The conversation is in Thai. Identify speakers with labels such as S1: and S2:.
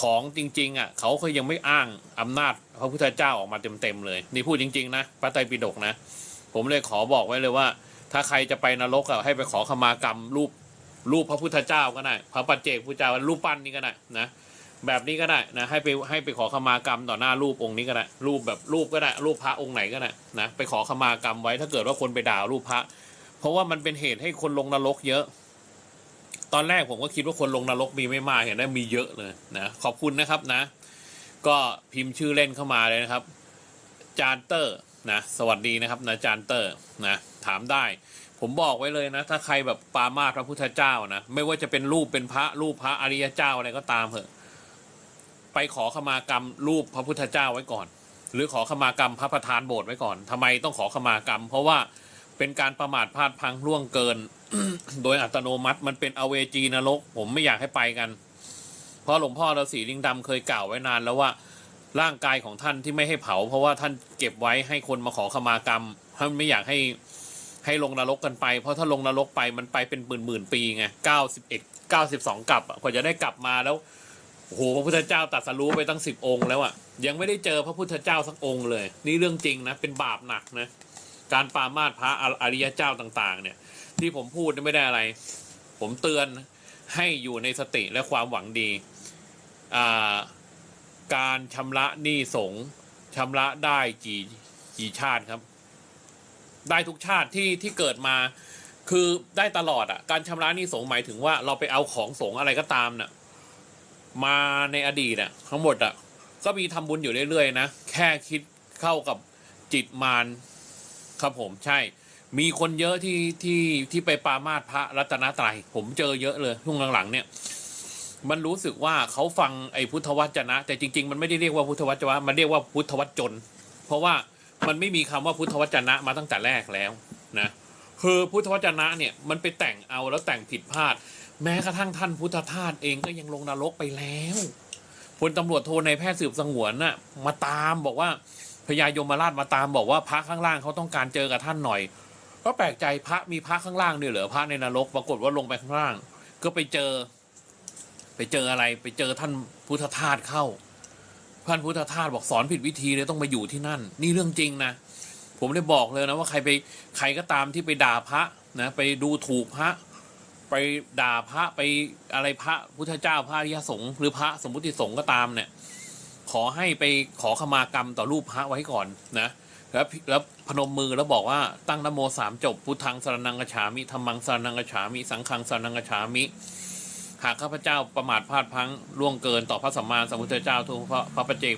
S1: ของจริงๆอะเขาก็ยังไม่อ้างอำนาจพระพุทธเจ้าออกมาเต็มๆเลยนี่พูดจริงๆนะพระไตรปิฎกนะ ผมเลยขอบอกไว้เลยว่า ถ้าใครจะไปนรกอะให้ไปขอขมากรรมรูปรูปพระพุทธเจ้าก็ได้พระปัจเจกพุทธเจ้ารูปปั้นนี่ก็ได้นะแบบนี้ก็ได้นะให้ไปให้ไปขอขมากรรมต่อหน้ารูปองค์นี้ก็ได้รูปแบบรูปก็ได้รูปพระองค์ไหนก็ได้นะไปขอขมากรรมไว้ถ้าเกิดว่าคนไปด่ารูปพระ เพราะว่ามันเป็นเหตุให้คนลงนรกเยอะ ตอนแรกผมก็คิดว่าคนลงนรกมีไม่มากเห็นได้มีเยอะเลยนะขอบคุณนะครับนะ ก็พิมพ์ชื่อเล่นเข้ามาเลยนะครับ จานเตอร์นะสวัสดีนะครับนะจานเตอร์นะถามได้ ผมบอกไว้เลยนะ ถ้าใครแบบปามาพระพุทธเจ้านะไม่ว่าจะเป็นรูปเป็นพระรูปพระอริยเจ้าอะไรก็ตามเถอะ ไปขอขมากรรมรูปพระพุทธเจ้าไว้ก่อน หรือขอขมากรรมพระประธานโบสถ์ไว้ก่อนทำไมต้องขอขมากรรม เพราะว่า เป็นการประมาทพลาดพังล่วงเกิน โดยอัตโนมัติมันเป็นอเวจีนรก ผมไม่อยากให้ไปกัน เพราะหลวงพ่อฤาษีลิงดำเคยกล่าวไว้นานแล้วว่าร่างกายของท่านที่ไม่ให้เผา เพราะว่าท่านเก็บไว้ให้คนมาขอขมากรรมท่านไม่อยากให้ให้ลงนรกกันไป เพราะถ้าลงนรกไปมันไปเป็นหมื่นหมื่นปีไงเก้าสิบเอ็ดเก้าสิบสองกลับกว่าจะได้กลับมาแล้วโอ้โหพระพุทธเจ้าตัดสรู้ไปตั้งสิบองค์แล้วอะยังไม่ได้เจอพระพุทธเจ้าสักองค์เลย นี่เรื่องจริงนะเป็นบาปหนักนะ การปามาสพระอริยเจ้าต่างๆ เนี่ย ที่ผมพูดไม่ได้อะไร ผมเตือนให้อยู่ในสติและความหวังดี การชำระหนี้สงชำระได้กี่กี่ชาติครับ ได้ทุกชาติที่ที่เกิดมา คือได้ตลอดอะ การชำระหนี้สงหมายถึงว่าเราไปเอาของสงอะไรก็ตามน่ะมาในอดีตอะทั้งหมดอะก็มีทำบุญอยู่เรื่อยๆนะ แค่คิดเข้ากับจิตมาร ครับผมใช่ มีคนเยอะที่ที่ที่ไปปามาสพระรัตนตรัย ผมเจอเยอะเลยช่วงหลังๆเนี่ย มันรู้สึกว่าเขาฟังไอ้พุทธวจนะ แต่จริง ๆ มันไม่ได้เรียกว่าพุทธวจนะมันเรียกว่าพุทธวจน เพราะว่ามันไม่มีคำว่าพุทธวจนะมาตั้งแต่แรกแล้วนะคือพุทธวจนะเนี่ยมันไปแต่งเอาแล้วแต่งผิดพลาด แม้กระทั่งท่านพุทธทาสเองก็ยังลงนรกไปแล้วพลตำรวจโทในแพทย์สืบสงวนน่ะมาตามบอกว่า พญายมราชมาตามบอกว่าพระข้างล่างเขาต้องการเจอกับท่านหน่อย ก็แปลกใจพระมีพระข้างล่างเนี่ยเหรอพระในนรกปรากฏว่าลงไปข้างล่าง ก็ไปเจอ ไปเจออะไรไปเจอท่านพุทธทาสเข้าท่านพุทธทาสบอกสอนผิดวิธีเลยต้องมาอยู่ที่นั่น นี่เรื่องจริงนะผมได้บอกเลยนะว่าใครไปใครก็ตามที่ไปด่าพระนะไปดูถูกพระ ไปด่าพระไปอะไรพระพุทธเจ้าพระอริยสงฆ์หรือพระสมมุติสงฆ์ก็ตามเนี่ย ขอให้ไปขอขมากรรมต่อรูปพระไว้ก่อนนะแล้วแล้วพนมมือแล้วบอกว่าตั้งนโมสามจบพุทธังสรนังกชฉามิธรรมังสรนังกชฉามิ สังฆังสรนังกชฉามิหากข้าพเจ้าประมาทพลาดพลั้งล่วงเกินต่อพระสัมมาสัมพุทธเจ้าทุกพระพระประเจก